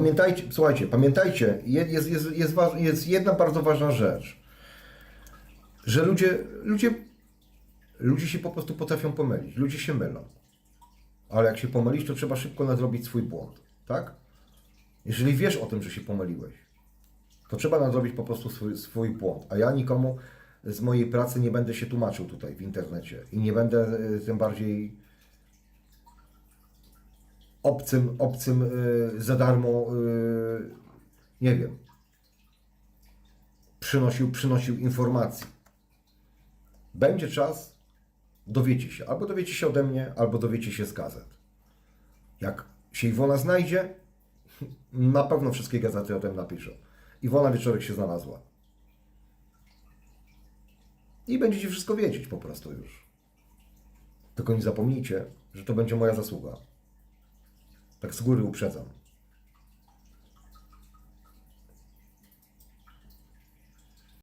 Pamiętajcie, słuchajcie, pamiętajcie, je- jest, jest, jest, jest jedna bardzo ważna rzecz, że ludzie, ludzie, ludzie się po prostu potrafią pomylić, ludzie się mylą. Ale jak się pomylisz, to trzeba szybko nadrobić swój błąd, tak? Jeżeli wiesz o tym, że się pomyliłeś, to trzeba nadrobić po prostu swój, swój błąd. A ja nikomu z mojej pracy nie będę się tłumaczył tutaj w internecie i nie będę y, tym bardziej obcym, obcym y, za darmo, y, nie wiem, przynosił, przynosił informacji. Będzie czas, dowiecie się. Albo dowiecie się ode mnie, albo dowiecie się z gazet. Jak się Iwona znajdzie, na pewno wszystkie gazety o tym napiszą. Iwona Wieczorek się znalazła. I będziecie wszystko wiedzieć po prostu już. Tylko nie zapomnijcie, że to będzie moja zasługa. Tak z góry uprzedzam.